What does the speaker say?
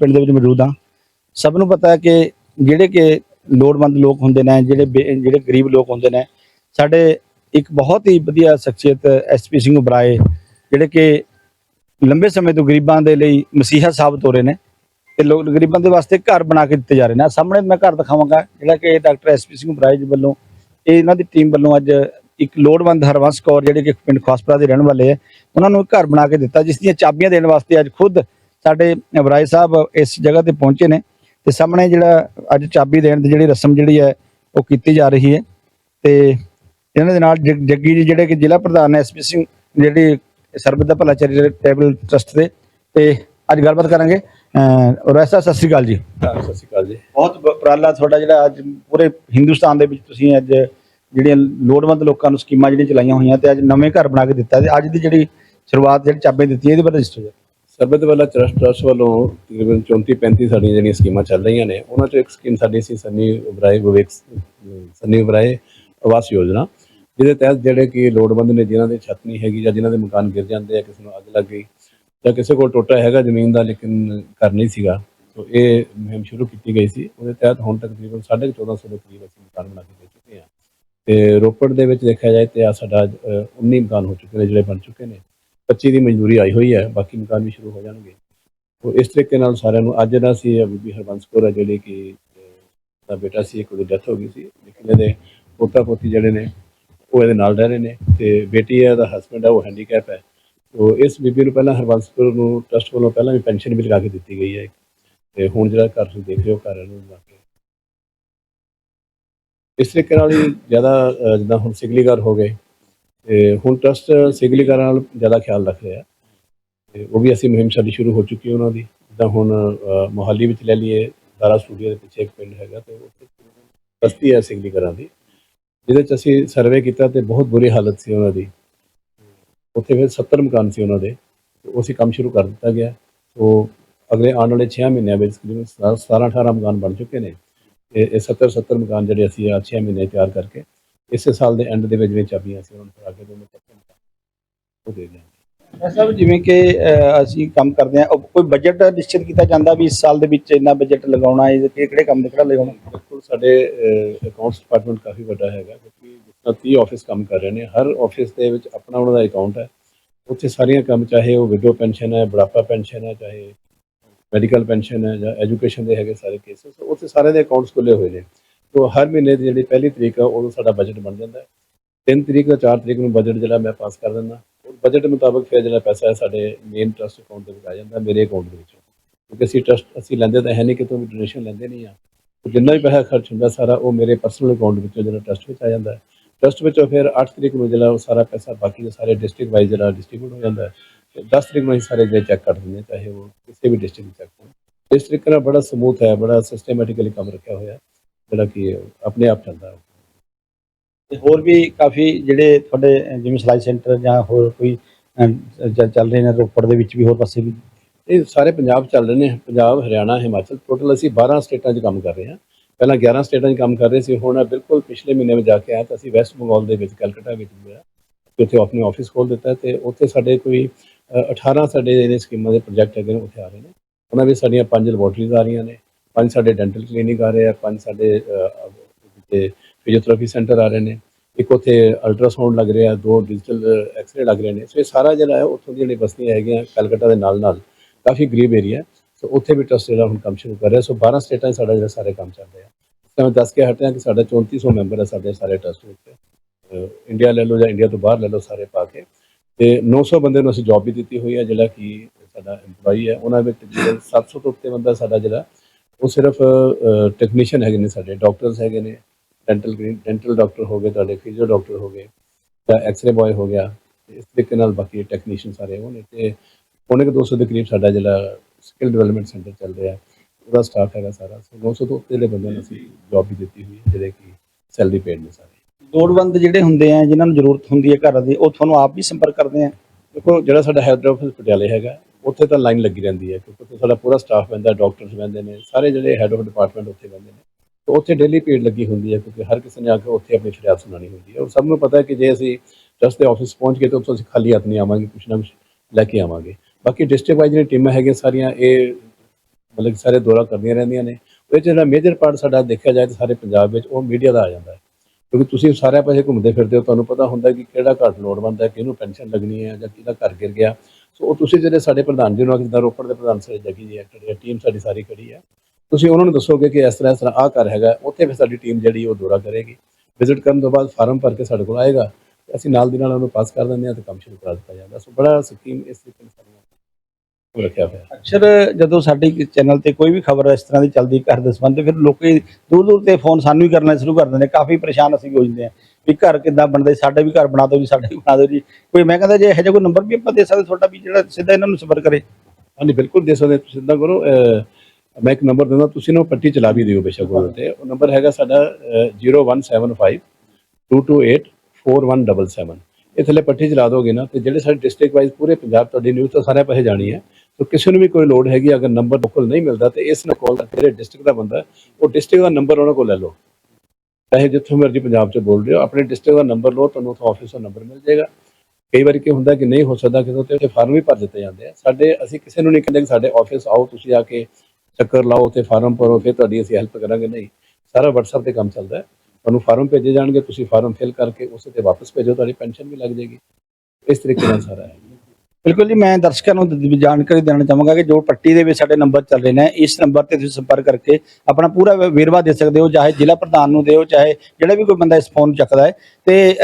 ਪਿੰਡ ਦੇ ਵਿੱਚ ਮੌਜੂਦ ਹਾਂ। ਸਭ ਨੂੰ ਪਤਾ ਹੈ ਕਿ ਜਿਹੜੇ ਕਿ ਲੋੜਵੰਦ ਲੋਕ ਹੁੰਦੇ ਨੇ, ਜਿਹੜੇ ਜਿਹੜੇ ਗਰੀਬ ਲੋਕ ਹੁੰਦੇ ਨੇ, ਸਾਡੇ ਇੱਕ ਬਹੁਤ ਹੀ ਵਧੀਆ ਸ਼ਖਸੀਅਤ ਐਸਪੀ ਸਿੰਘ ਉਬਰਾਏ, ਜਿਹੜੇ ਕਿ ਲੰਬੇ ਸਮੇਂ ਤੋਂ ਗਰੀਬਾਂ ਦੇ ਲਈ ਮਸੀਹਾ ਸਾਬਤ ਹੋ ਰਹੇ ਨੇ ਤੇ ਲੋਕ ਗਰੀਬਾਂ ਦੇ ਵਾਸਤੇ ਘਰ ਬਣਾ ਕੇ ਦਿੱਤੇ ਜਾ ਰਹੇ ਨੇ। ਸਾਹਮਣੇ ਮੈਂ ਘਰ ਦਿਖਾਵਾਂਗਾ, ਜਿਹੜਾ ਕਿ ਡਾਕਟਰ ਐਸਪੀ ਸਿੰਘ ਉਬਰਾਏ ਜੀ ਵੱਲੋਂ, ਇਹ ਇਹਨਾਂ ਦੀ ਟੀਮ ਵੱਲੋਂ ਅੱਜ ਇੱਕ ਲੋੜਵੰਦ ਹਰਵੰਸ ਕੌਰ, ਜਿਹੜੇ ਕਿ ਪਿੰਡ ਖਾਸਪੁਰਾ ਦੇ ਰਹਿਣ ਵਾਲੇ ਹੈ, ਉਹਨਾਂ ਨੂੰ ਘਰ ਬਣਾ ਕੇ ਦਿੱਤਾ, ਜਿਸ ਦੀਆਂ ਚਾਬੀਆਂ ਦੇਣ ਵਾਸਤੇ ਅੱਜ ਖੁਦ ਸਾਡੇ ਉਬਰਾਏ ਸਾਹਿਬ ਇਸ ਜਗ੍ਹਾ ਤੇ ਪਹੁੰਚੇ ਨੇ ਤੇ ਸਾਹਮਣੇ ਜਿਹੜਾ ਅੱਜ ਚਾਬੀ ਦੇਣ ਦੀ ਜਿਹੜੀ ਰਸਮ ਜਿਹੜੀ ਹੈ ਉਹ ਕੀਤੀ ਜਾ ਰਹੀ ਹੈ ਤੇ ਇਹਨਾਂ ਦੇ ਨਾਲ ਜਗ- ਜੀ ਜਿਹੜੇ ਕਿ ਜ਼ਿਲ੍ਹਾ ਪ੍ਰਧਾਨ ਨੇ ਐਸਪੀ ਸਿੰਘ ਜਿਹੜੀ ਸਰਬਤ ਦਾ ਭਲਾ ਚੈਰੀਟੇਬਲ ਟਰਸਟ ਦੇ ਤੇ ਅੱਜ ਗੱਲਬਾਤ ਕਰਾਂਗੇ। ਰੈਸਾ ਸਤਿ ਸ਼੍ਰੀ ਅਕਾਲ ਜੀ। ਸਤਿ ਸ਼੍ਰੀ ਅਕਾਲ ਜੀ। ਬਹੁਤ ਉਪਰਾਲਾ ਤੁਹਾਡਾ ਜਿਹੜਾ ਅੱਜ ਪੂਰੇ ਹਿੰਦੁਸਤਾਨ ਦੇ ਵਿੱਚ ਤੁਸੀਂ ਅੱਜ ਜਿਹੜੀਆਂ ਲੋੜਵੰਦ ਲੋਕਾਂ ਨੂੰ ਸਕੀਮਾਂ ਜਿਹੜੀਆਂ ਚਲਾਈਆਂ ਹੋਈਆਂ ਤੇ ਅੱਜ ਨਵੇਂ ਘਰ ਬਣਾ ਕੇ ਦਿੱਤਾ ਤੇ ਅੱਜ ਦੀ ਜਿਹੜੀ ਸ਼ੁਰੂਆਤ ਜਿਹੜੀ ਚਾਬੀ ਦਿੱਤੀ ਇਹਦੇ ਬਾਰੇ ਦੱਸੋ ਜੀ। ਸਰਬਤ ਵਾਲਾ ਟਰਸਟ ਟਰਸਟ ਵੱਲੋਂ ਤਕਰੀਬਨ 34 35 ਸਾਡੀਆਂ ਜਿਹੜੀਆਂ ਸਕੀਮਾਂ ਚੱਲ ਰਹੀਆਂ ਨੇ ਉਹਨਾਂ ਚੋਂ ਇੱਕ ਸਕੀਮ ਸਾਡੀ ਸੀ ਸੰਨੀ ਉਬਰਾਏ ਵਿਵੇਕ ਸੰਨੀ ਉਬਰਾਏ ਆਵਾਸ ਯੋਜਨਾ ਜਿਹਦੇ ਤਹਿਤ ਜਿਹੜੇ ਕਿ ਲੋੜਵੰਦ ਨੇ ਜਿਨ੍ਹਾਂ ਦੇ ਛੱਤ ਨਹੀਂ ਹੈਗੀ ਜਾਂ ਜਿਨ੍ਹਾਂ ਦੇ ਮਕਾਨ ਗਿਰ ਜਾਂਦੇ ਆ ਕਿਸੇ ਨੂੰ ਅੱਗ ਲੱਗ ਗਈ ਜਾਂ ਕਿਸੇ ਕੋਲ ਟੋਟਾ ਹੈਗਾ ਜ਼ਮੀਨ ਦਾ ਲੇਕਿਨ ਘਰ ਨਹੀਂ ਸੀਗਾ ਸੋ ਇਹ ਮੁਹਿੰਮ ਸ਼ੁਰੂ ਕੀਤੀ ਗਈ ਸੀ। ਉਹਦੇ ਤਹਿਤ ਹੁਣ ਤੱਕ ਤਕਰੀਬਨ 1450 ਦੇ ਕਰੀਬ ਅਸੀਂ ਮਕਾਨ ਬਣਾ ਕੇ ਦੇ ਚੁੱਕੇ ਹਾਂ। ਤੇ ਰੋਪੜ ਦੇ ਵਿੱਚ ਦੇਖਿਆ ਜਾਏ ਤੇ ਆ ਸਾਡਾ ਅ, 19 ਮਕਾਨ ਹੋ ਚੁੱਕੇ ਨੇ ਜਿਹੜੇ ਬਣ ਚੁੱਕੇ ਨੇ। 25 ਦੀ ਮਜ਼ਦੂਰੀ ਆਈ ਹੋਈ ਹੈ, ਬਾਕੀ ਮਕਾਨ ਵੀ ਸ਼ੁਰੂ ਹੋ ਜਾਣਗੇ। ਤੋ ਇਸ ਤਰੀਕੇ ਨਾਲ ਸਾਰਿਆਂ ਨੂੰ ਅੱਜ ਦਾ ਸੀ ਬੀਬੀ ਹਰਬੰਸ ਕੌਰ ਹੈ, ਜਿਹੜੀ ਕਿ ਦਾ ਬੇਟਾ ਸੀ, ਇੱਕ ਉਹਦੀ ਡੈਥ ਹੋ ਗਈ ਸੀ। ਲੇਕਿਨ ਇਹਦੇ ਪੋਤਾ ਪੋਤੀ ਜਿਹੜੇ ਨੇ, ਉਹ ਇਹਦੇ ਨਾਲ ਰਹਿ ਰਹੇ ਨੇ ਤੇ ਬੇਟੀ ਹੈ ਦਾ ਹਸਬੰਡ ਹੈ, ਉਹ ਹੈਂਡੀਕੈਪ ਹੈ। ਤੋ ਇਸ ਬੀਬੀ ਨੂੰ ਪਹਿਲਾਂ ਹਰਬੰਸ ਕੌਰ ਨੂੰ ਟਰਸਟ ਵੱਲੋਂ ਪਹਿਲਾਂ ਵੀ ਪੈਨਸ਼ਨ ਵੀ ਲਗਾ ਕੇ ਦਿੱਤੀ ਗਈ ਹੈ। ਤੇ ਹੁਣ ਜਿਹੜਾ ਘਰ ਤੁਸੀਂ ਦੇਖ ਰਹੇ ਹੋ, ਘਰ ਨੂੰ ਬਣਾ ਕੇ। ਇਸ ਤਰੀਕੇ ਨਾਲ ਹੀ ਜ਼ਿਆਦਾ ਜਿੱਦਾਂ ਹੁਣ ਸਿਗਲੀਗਰ ਹੋ ਗਏ ਤੇ ਹੁਣ ਟਰਸਟ ਸਿਗਲੀਕਰਾਂ ਨਾਲ ਜ਼ਿਆਦਾ ਖਿਆਲ ਰੱਖ ਰਿਹਾ। ਤੇ ਉਹ ਵੀ ਅਸੀਂ ਮੁਹਿੰਮ ਸਾਡੀ ਸ਼ੁਰੂ ਹੋ ਚੁੱਕੀ ਹੈ ਉਹਨਾਂ ਦੀ। ਜਿੱਦਾਂ ਹੁਣ ਮੋਹਾਲੀ ਵਿੱਚ ਲੈ ਲਈਏ, ਦਾਰਾ ਸਟੂਡੀਓ ਦੇ ਪਿੱਛੇ ਇੱਕ ਪਿੰਡ ਹੈਗਾ ਤੇ ਉੱਥੇ ਬਸਤੀ ਹੈ ਸਿਗਲੀ ਦੀ। ਜਿਹਦੇ ਚ ਅਸੀਂ ਸਰਵੇ ਕੀਤਾ ਤੇ ਬਹੁਤ ਬੁਰੀ ਹਾਲਤ ਸੀ ਉਹਨਾਂ ਦੀ। ਉੱਥੇ ਫਿਰ 70 ਮਕਾਨ ਸੀ ਉਹਨਾਂ ਦੇ। ਉਹ ਅਸੀਂ ਕੰਮ ਸ਼ੁਰੂ ਕਰ ਦਿੱਤਾ ਗਿਆ। ਸੋ ਅਗਲੇ ਆਉਣ ਵਾਲੇ 6 ਮਹੀਨਿਆਂ ਵਿੱਚ ਤਕਰੀਬਨ 17 18 ਮਕਾਨ ਬਣ ਚੁੱਕੇ ਨੇ। ਤੇ ਇਹ 70 70 ਮਕਾਨ ਜਿਹੜੇ ਅਸੀਂ ਆ 6 ਮਹੀਨੇ ਤਿਆਰ ਕਰਕੇ ਇਸੇ ਸਾਲ ਦੇ ਐਂਡ ਦੇ ਵਿੱਚ ਵਿੱਚ ਚਾਬੀਆਂ ਅਸੀਂ ਉਹਨਾਂ ਨੂੰ ਫੜਾ ਕੇ ਦੋਨੋਂ ਉਹ ਦੇ ਦਿਆਂਗੇ। ਸਭ ਜਿਵੇਂ ਕਿ ਅਸੀਂ ਕੰਮ ਕਰਦੇ ਉਹ ਕੋਈ ਬਜਟ ਨਿਸ਼ਚਿਤ ਕੀਤਾ ਜਾਂਦਾ ਵੀ ਇਸ ਸਾਲ ਦੇ ਵਿੱਚ ਇੰਨਾ ਬਜਟ ਲਗਾਉਣਾ ਹੈ ਕਿ ਕਿਹੜੇ ਕੰਮ ਦੇ ਕਿਹੜਾ ਲਗਾਉਣਾ ਬਿਲਕੁਲ ਸਾਡੇ ਅਕਾਊਂਟਸ ਡਿਪਾਰਟਮੈਂਟ ਕਾਫੀ ਵੱਡਾ ਹੈਗਾ ਕਿਉਂਕਿ ਜਿਸ ਤਰ੍ਹਾਂ 30 ਆਫਿਸ ਕੰਮ ਕਰ ਰਹੇ ਨੇ ਹਰ ਆਫਿਸ ਦੇ ਵਿੱਚ ਆਪਣਾ ਉਹਨਾਂ ਦਾ ਅਕਾਊਂਟ ਹੈ। ਉੱਥੇ ਸਾਰੀਆਂ ਕੰਮ ਚਾਹੇ ਉਹ ਵਿਡੋ ਪੈਨਸ਼ਨ ਹੈ ਬੁਢਾਪਾ ਪੈਨਸ਼ਨ ਹੈ ਚਾਹੇ ਮੈਡੀਕਲ ਪੈਨਸ਼ਨ ਹੈ ਜਾਂ ਐਜੂਕੇਸ਼ਨ ਦੇ ਹੈਗੇ ਸਾਰੇ ਕੇਸਸ ਉੱਥੇ ਸਾਰੇ ਦੇ ਅਕਾਊਂਟਸ ਖੁੱਲੇ ਹੋਏ ਨੇ। ਤੋਂ ਹਰ ਮਹੀਨੇ ਦੀ ਜਿਹੜੀ ਪਹਿਲੀ ਤਰੀਕ ਆ, ਉਦੋਂ ਸਾਡਾ ਬਜਟ ਬਣ ਜਾਂਦਾ ਹੈ। 3 ਤਰੀਕ ਜਾਂ 4 ਤਰੀਕ ਨੂੰ ਬਜਟ ਜਿਹੜਾ ਮੈਂ ਪਾਸ ਕਰ ਦਿੰਦਾ। ਔਰ ਬਜਟ ਮੁਤਾਬਕ ਫਿਰ ਜਿਹੜਾ ਪੈਸਾ ਹੈ ਸਾਡੇ ਮੇਨ ਟਰਸਟ ਅਕਾਊਂਟ ਦੇ ਵਿੱਚ ਆ ਜਾਂਦਾ, ਮੇਰੇ ਅਕਾਊਂਟ ਦੇ ਵਿੱਚ। ਕਿਉਂਕਿ ਅਸੀਂ ਟਰਸਟ ਅਸੀਂ ਲੈਂਦੇ ਤਾਂ ਹੈ ਨਹੀਂ, ਕਿਤੋਂ ਵੀ ਡੋਨੇਸ਼ਨ ਲੈਂਦੇ ਨਹੀਂ ਆ। ਜਿੰਨਾ ਵੀ ਪੈਸਾ ਖਰਚ ਹੁੰਦਾ ਸਾਰਾ, ਉਹ ਮੇਰੇ ਪਰਸਨਲ ਅਕਾਊਂਟ ਵਿੱਚੋਂ ਜਿਹੜਾ ਟਰਸਟ ਵਿੱਚ ਆ ਜਾਂਦਾ ਹੈ। ਟਰਸਟ ਵਿੱਚੋਂ ਫਿਰ 8 ਤਰੀਕ ਨੂੰ ਜਿਹੜਾ ਉਹ ਸਾਰਾ ਪੈਸਾ ਬਾਕੀ ਦੇ ਸਾਰੇ ਡਿਸਟ੍ਰਿਕਟ ਵਾਈਜ਼ ਜਿਹੜਾ ਡਿਸਟ੍ਰੀਬਿਊਟ ਹੋ ਜਾਂਦਾ ਹੈ। ਤੇ 10 ਤਰੀਕ ਨੂੰ ਅਸੀਂ ਸਾਰੇ ਜਿਹੜੇ ਚੈੱਕ ਕਰ ਦਿੰਦੇ ਹਾਂ, ਚਾਹੇ ਉਹ ਕਿਸੇ ਵੀ ਡਿਸਟ੍ਰਿਕਟ ਚੈੱਕ ਹੋਣ। ਇਸ ਤਰੀਕੇ ਨਾਲ ਬੜਾ ਸਮੂਥ ਹੈ, ਬੜਾ ਸਿਸਟਮੈਟਿਕਲੀ ਕੰਮ ਰੱਖਿਆ ਹੋਇਆ ਜਿਹੜਾ ਕਿ ਆਪਣੇ ਆਪ ਚੱਲਦਾ ਹੈ। ਤੇ ਹੋਰ ਵੀ ਕਾਫੀ ਜਿਹੜੇ ਤੁਹਾਡੇ ਜਿਵੇਂ ਸਿਲਾਈ ਸੈਂਟਰ ਜਾਂ ਹੋਰ ਕੋਈ ਚੱਲ ਰਹੇ ਨੇ ਰੋਪੜ ਦੇ ਵਿੱਚ ਵੀ ਹੋਰ ਪਾਸੇ ਵੀ? ਇਹ ਸਾਰੇ ਪੰਜਾਬ ਚੱਲ ਰਹੇ ਨੇ। ਪੰਜਾਬ ਹਰਿਆਣਾ ਹਿਮਾਚਲ ਟੋਟਲ ਅਸੀਂ 12 ਸਟੇਟਾਂ 'ਚ ਕੰਮ ਕਰ ਰਹੇ ਹਾਂ। ਪਹਿਲਾਂ 11 ਸਟੇਟਾਂ 'ਚ ਕੰਮ ਕਰ ਰਹੇ ਸੀ ਹੁਣ ਬਿਲਕੁਲ ਪਿਛਲੇ ਮਹੀਨੇ ਵਿੱਚ ਜਾ ਕੇ ਆਇਆ ਤਾਂ ਅਸੀਂ ਵੈਸਟ ਬੰਗਾਲ ਦੇ ਵਿੱਚ ਕਲਕੱਤਾ ਵਿੱਚ ਗਿਆ ਤੇ ਉੱਥੇ ਆਪਣੇ ਆਫਿਸ ਖੋਲ ਦਿੱਤਾ ਤੇ ਉੱਥੇ ਸਾਡੇ ਕੋਈ ਅ, 18 ਸਾਡੇ ਜਿਹੜੇ ਸਕੀਮਾਂ ਦੇ ਪ੍ਰੋਜੈਕਟ ਹੈਗੇ ਨੇ ਉੱਥੇ ਆ ਰਹੇ ਨੇ। ਉਹਨਾਂ ਵਿੱਚ ਸਾਡੀਆਂ ਪੰਜ ਲੈਬੋਰਟਰੀਜ਼ ਆ ਰਹੀਆਂ ਨੇ। ਪੰਜ ਸਾਡੇ ਡੈਂਟਲ ਕਲੀਨਿਕ ਆ ਰਹੇ ਆ, ਪੰਜ ਸਾਡੇ ਤੇ ਫਿਜ਼ੀਓਥੈਰੇਪੀ ਸੈਂਟਰ ਆ ਰਹੇ ਨੇ। ਇੱਕ ਉੱਥੇ ਅਲਟਰਾਸਾਊਂਡ ਲੱਗ ਰਿਹਾ, ਦੋ ਡਿਜੀਟਲ ਐਕਸਰੇ ਲੱਗ ਰਹੇ ਨੇ। ਸੋ ਇਹ ਸਾਰਾ ਜਿਹੜਾ ਹੈ, ਉੱਥੋਂ ਦੀ ਜਿਹੜੀਆਂ ਬਸਤੀਆਂ ਹੈਗੀਆਂ ਕਲਕੱਤਾ ਦੇ ਨਾਲ ਨਾਲ ਕਾਫੀ ਗਰੀਬ ਏਰੀਆ ਸੋ ਉੱਥੇ ਵੀ ਟਰਸਟ ਜਿਹੜਾ ਹੁਣ ਕੰਮ ਸ਼ੁਰੂ ਕਰ ਰਿਹਾ। ਸੋ 12 ਸਟੇਟਾਂ 'ਚ ਸਾਡਾ ਜਿਹੜਾ ਸਾਰੇ ਕੰਮ ਚੱਲ ਰਿਹਾ। ਤਾਂ ਮੈਂ ਦੱਸ ਕੇ ਹਟਿਆ ਕਿ ਸਾਡਾ 3400 ਮੈਂਬਰ ਹੈ ਸਾਡੇ ਸਾਰੇ ਟਰਸਟ ਵਿੱਚ। ਇੰਡੀਆ ਲੈ ਲਓ ਜਾਂ ਇੰਡੀਆ ਤੋਂ ਬਾਹਰ ਲੈ ਲਓ ਸਾਰੇ ਪਾ ਕੇ। ਤੇ 900 ਬੰਦੇ ਨੂੰ ਅਸੀਂ ਜੌਬ ਵੀ ਦਿੱਤੀ ਹੋਈ ਹੈ, ਜਿਹੜਾ ਕਿ ਸਾਡਾ EMPLOYEE ਹੈ। ਉਹਨਾਂ ਵਿੱਚ ਜਿਹੜੇ 700 ਤੋਂ ਉੱਤੇ ਬੰਦਾ ਸਾਡਾ ਜਿਹੜਾ ਉਹ ਸਿਰਫ ਟੈਕਨੀਸ਼ੀਅਨ ਹੈਗੇ ਨੇ ਸਾਡੇ ਡਾਕਟਰਸ ਹੈਗੇ ਨੇ ਡੈਂਟਲ ਡੈਂਟਲ ਡਾਕਟਰ ਹੋ ਗਏ ਤੁਹਾਡੇ ਫਿਜ਼ੀਓ ਡਾਕਟਰ ਹੋ ਗਏ ਜਾਂ ਐਕਸਰੇ ਬॉय ਹੋ ਗਿਆ ਇਸ ਤਰੀਕੇ ਨਾਲ ਬਾਕੀ ਟੈਕਨੀਸ਼ੀਅਨ ਸਾਰੇ ਉਹ ਨੇ ਤੇ ਪੌਣੇ ਕੁ 200 ਦੇ ਕਰੀਬ ਸਾਡਾ ਜਿਹੜਾ ਸਕਿੱਲ ਡਿਵੈਲਪਮੈਂਟ ਸੈਂਟਰ ਚੱਲ ਰਿਹਾ ਉਹਦਾ ਸਟਾਫ ਹੈਗਾ ਸਾਰਾ ਸੋ 900 ਤੋਂ ਉੱਤੇ ਦੇ ਬੰਦਿਆਂ ਨੂੰ ਅਸੀਂ ਜੌਬ ਵੀ ਦਿੱਤੀ ਹੋਈ ਹੈ ਜਿਹੜੇ ਕਿ ਸੈਲਰੀ ਪੇਡ ਨੇ ਸਾਰੇ। ਲੋੜਵੰਦ ਜਿਹੜੇ ਹੁੰਦੇ ਆ ਜਿਨ੍ਹਾਂ ਨੂੰ ਜ਼ਰੂਰਤ ਹੁੰਦੀ ਹੈ ਘਰ ਦੀ ਉਹ ਤੁਹਾਨੂੰ ਆਪ ਵੀ ਸੰਪਰਕ ਕਰਦੇ ਆ? ਦੇਖੋ ਜਿਹੜਾ ਸਾਡਾ ਹੈਲਥ ਆਫਿਸ ਪਟਿਆਲੇ ਹੈਗਾ ਉੱਥੇ ਤਾਂ ਲਾਈਨ ਲੱਗੀ ਰਹਿੰਦੀ ਹੈ, ਕਿਉਂਕਿ ਉੱਥੇ ਸਾਡਾ ਪੂਰਾ ਸਟਾਫ ਬੈਂਦਾ ਡਾਕਟਰਸ ਬੈਂਦੇ ਨੇ, ਸਾਰੇ ਜਿਹੜੇ ਹੈਡ ਆਫ ਡਿਪਾਰਟਮੈਂਟ ਉੱਥੇ ਬੈਂਦੇ ਨੇ। ਤੇ ਉੱਥੇ ਡੇਲੀ ਪੀੜ ਲੱਗੀ ਹੁੰਦੀ ਹੈ, ਕਿਉਂਕਿ ਹਰ ਕਿਸੇ ਨੇ ਆ ਕੇ ਉੱਥੇ ਆਪਣੀ ਫਰਿਆਦ ਸੁਣਾਣੀ ਹੁੰਦੀ ਹੈ। ਔਰ ਸਭ ਨੂੰ ਪਤਾ ਹੈ ਕਿ ਜੇ ਅਸੀਂ ਟਰਸਟ ਦੇ ਆਫਿਸ ਪਹੁੰਚ ਗਏ, ਤਾਂ ਉੱਥੋਂ ਅਸੀਂ ਖਾਲੀ ਹੱਥ ਨਹੀਂ ਆਵਾਂਗੇ, ਕੁਛ ਨਾ ਕੁਛ ਲੈ ਕੇ ਆਵਾਂਗੇ। ਬਾਕੀ ਡਿਸਟ੍ਰਿਕਟ ਵਾਈਜ਼ ਜਿਹੜੀਆਂ ਟੀਮਾਂ ਹੈਗੀਆਂ, ਸਾਰੀਆਂ ਇਹ ਮਤਲਬ ਕਿ ਸਾਰੇ ਦੌਰਾ ਕਰਦੀਆਂ ਰਹਿੰਦੀਆਂ ਨੇ। ਉਹਦੇ 'ਚ ਜਿਹੜਾ ਮੇਜਰ ਪਾਰਟ ਸਾਡਾ ਦੇਖਿਆ ਜਾਏ ਤਾਂ ਸਾਰੇ ਪੰਜਾਬ ਵਿੱਚ ਉਹ ਮੀਡੀਆ ਦਾ ਆ ਜਾਂਦਾ ਹੈ। ਕਿਉਂਕਿ ਤੁਸੀਂ ਸਾਰੇ ਪਾਸੇ ਘੁੰਮਦੇ ਫਿਰਦੇ ਹੋ, ਤੁਹਾਨੂੰ ਪਤਾ ਹੁੰਦਾ ਕਿ ਕਿਹੜਾ ਘੱਟ ਲੋੜਵੰਦ ਹੈ, ਕਿਹਨੂੰ ਪੈਨਸ਼ਨ ਲੱਗਣੀ ਹੈ ਜਾਂ ਕਿਹਦਾ ਘਰ ਗਿਰ ਗਿਆ। ਸੋ ਤੁਸੀਂ ਜਿਹੜੇ ਸਾਡੇ ਪ੍ਰਧਾਨ ਜੀ ਨੂੰ ਜਿੱਦਾਂ ਰੋਪੜ ਦੇ ਪ੍ਰਧਾਨ ਸਾਰੇ ਜੱਗੀ ਜੀ ਐਕਟਰ ਟੀਮ ਸਾਡੀ ਸਾਰੀ ਖੜੀ ਹੈ ਤੁਸੀਂ ਉਹਨਾਂ ਨੂੰ ਦੱਸੋਗੇ ਕਿ ਇਸ ਤਰ੍ਹਾਂ ਇਸ ਤਰ੍ਹਾਂ ਆਹ ਘਰ ਹੈਗਾ, ਉੱਥੇ ਫਿਰ ਸਾਡੀ ਟੀਮ ਜਿਹੜੀ ਉਹ ਦੌਰਾ ਕਰੇਗੀ। ਵਿਜ਼ਿਟ ਕਰਨ ਤੋਂ ਬਾਅਦ ਫਾਰਮ ਭਰ ਕੇ ਸਾਡੇ ਕੋਲ ਆਏਗਾ, ਤੇ ਅਸੀਂ ਨਾਲ ਦੀ ਨਾਲ ਉਹਨੂੰ ਪਾਸ ਕਰ ਦਿੰਦੇ ਹਾਂ ਤੇ ਕੰਮ ਸ਼ੁਰੂ ਕਰਾ ਦਿੱਤਾ ਜਾਂਦਾ। ਸੋ ਬੜਾ ਸਕੀਮ ਇਸ ਤਰੀਕੇ ਨਾਲ ਰੱਖਿਆ ਹੋਇਆ। ਅਕਸਰ ਜਦੋਂ ਸਾਡੇ ਚੈਨਲ ਤੇ ਕੋਈ ਵੀ ਖਬਰ ਇਸ ਤਰ੍ਹਾਂ ਦੀ ਚੱਲਦੀ ਘਰ ਦੇ ਸੰਬੰਧ ਫਿਰ ਲੋਕੀ ਦੂਰ ਦੂਰ ਤੇ ਫੋਨ ਸਾਨੂੰ ਹੀ ਕਰਨਾ ਸ਼ੁਰੂ ਕਰ ਦਿੰਦੇ ਕਾਫੀ ਪਰੇਸ਼ਾਨ ਅਸੀਂ ਹੋ ਜਾਂਦੇ ਆ ਵੀ ਘਰ ਕਿੱਦਾਂ ਬਣਦੇ ਸਾਡੇ ਵੀ ਘਰ ਬਣਾ ਦਿਓ ਜੀ ਸਾਡੇ ਵੀ ਬਣਾ ਦਿਓ ਜੀ। ਕੋਈ ਮੈਂ ਕਹਿੰਦਾ ਜੇ ਇਹੋ ਜਿਹਾ ਕੋਈ ਨੰਬਰ ਵੀ ਆਪਾਂ ਦੇ ਸਕਦੇ ਤੁਹਾਡਾ ਵੀ ਜਿਹੜਾ ਸਿੱਧਾ ਇਹਨਾਂ ਨੂੰ ਸੰਪਰਕ ਕਰੇ। ਹਾਂਜੀ ਬਿਲਕੁਲ ਦੇ ਸਕਦੇ ਤੁਸੀਂ ਇਦਾਂ ਕਰੋ। ਮੈਂ ਇੱਕ ਨੰਬਰ ਦਿੰਦਾ ਤੁਸੀਂ ਨਾ ਉਹ ਪੱਟੀ ਚਲਾ ਵੀ ਦਿਓ ਬੇਸ਼ੱਕ ਉਹਦੇ ਤੇ। ਉਹ ਨੰਬਰ ਹੈਗਾ ਸਾਡਾ ਅਹ, 0175 228 4177 ਇਹ ਥੱਲੇ ਪੱਟੀ ਚਲਾ ਦੋਗੇ ਨਾ ਤੇ ਜਿਹੜੇ ਸਾਡੇ ਡਿਸਟ੍ਰਿਕਟ ਵਾਈਜ਼ ਪੂਰੇ ਪੰਜਾਬ ਤੁਹਾਡੀ ਨਿਊਜ਼ ਤਾਂ ਸਾਰੇ ਪਾਸੇ ਜਾਣੀ ਹੈ। ਤਾਂ ਕਿਸੇ ਨੂੰ ਵੀ ਕੋਈ ਲੋੜ ਹੈਗੀ, ਅਗਰ ਨੰਬਰ ਲੋਕਲ ਨਹੀਂ ਮਿਲਦਾ, ਤੇ ਇਸ ਨਾਲ ਕਾਲ ਕਰਕੇ ਜਿਹੜੇ ਡਿਸਟ੍ਰਿਕਟ ਦਾ ਬੰਦਾ ਉਹ ਡਿਸਟ੍ਰਿਕਟ ਦਾ ਨੰਬਰ ਉਹਨਾਂ ਕੋਲ ਲੈ ਲਓ। ਚਾਹੇ ਜਿੱਥੋਂ ਮਰਜ਼ੀ ਪੰਜਾਬ 'ਚ ਬੋਲ ਰਹੇ ਹੋ, ਆਪਣੇ ਡਿਸਟ੍ਰਿਕਟ ਦਾ ਨੰਬਰ ਲਓ, ਤੁਹਾਨੂੰ ਉੱਥੋਂ ਆਫਿਸ ਦਾ ਨੰਬਰ ਮਿਲ ਜਾਏਗਾ। ਕਈ ਵਾਰੀ ਕੀ ਹੁੰਦਾ ਕਿ ਨਹੀਂ ਹੋ ਸਕਦਾ ਕਿਤੇ ਤੇ ਉੱਥੇ ਫਾਰਮ ਵੀ ਭਰ ਦਿੱਤੇ ਜਾਂਦੇ ਆ। ਸਾਡੇ, ਅਸੀਂ ਕਿਸੇ ਨੂੰ ਨਹੀਂ ਕਹਿੰਦੇ ਕਿ ਸਾਡੇ ਆਫਿਸ ਆਓ, ਤੁਸੀਂ ਆ ਕੇ ਚੱਕਰ ਲਾਓ ਤੇ ਫਾਰਮ ਭਰੋ, ਫਿਰ ਤੁਹਾਡੀ ਅਸੀਂ ਹੈਲਪ ਕਰਾਂਗੇ। ਨਹੀਂ, ਸਾਰਾ WhatsApp ਤੇ ਕੰਮ ਚੱਲਦਾ ਹੈ। ਤੁਹਾਨੂੰ ਫਾਰਮ ਭੇਜੇ ਜਾਣਗੇ, ਤੁਸੀਂ ਫਾਰਮ ਫਿਲ ਕਰਕੇ ਉਸੇ ਤੇ ਵਾਪਸ ਭੇਜੋ, ਤੁਹਾਡੀ ਪੈਨਸ਼ਨ ਵੀ ਲੱਗ ਜਾਏਗੀ। ਇਸ ਤਰੀਕੇ ਨਾਲ ਸਾਰਾ ਹੈ। ਬਿਲਕੁਲ ਜੀ, ਮੈਂ ਦਰਸ਼ਕਾਂ ਨੂੰ ਜਾਣਕਾਰੀ ਦੇਣਾ ਚਾਹਾਂਗਾ ਕਿ ਜੋ ਪੱਟੀ ਦੇ ਵਿੱਚ ਸਾਡੇ ਨੰਬਰ ਚੱਲ ਰਹੇ ਨੇ, ਇਸ ਨੰਬਰ ਤੇ ਤੁਸੀਂ ਸੰਪਰਕ ਕਰਕੇ ਆਪਣਾ ਪੂਰਾ ਵੇਰਵਾ ਦੇ ਸਕਦੇ ਹੋ, ਚਾਹੇ ਜ਼ਿਲ੍ਹਾ ਪ੍ਰਧਾਨ ਨੂੰ ਦਿਓ, ਚਾਹੇ ਜਿਹੜਾ ਵੀ ਕੋਈ ਬੰਦਾ ਇਸ ਫੋਨ ਚੱਕਦਾ ਹੈ। ਤੇ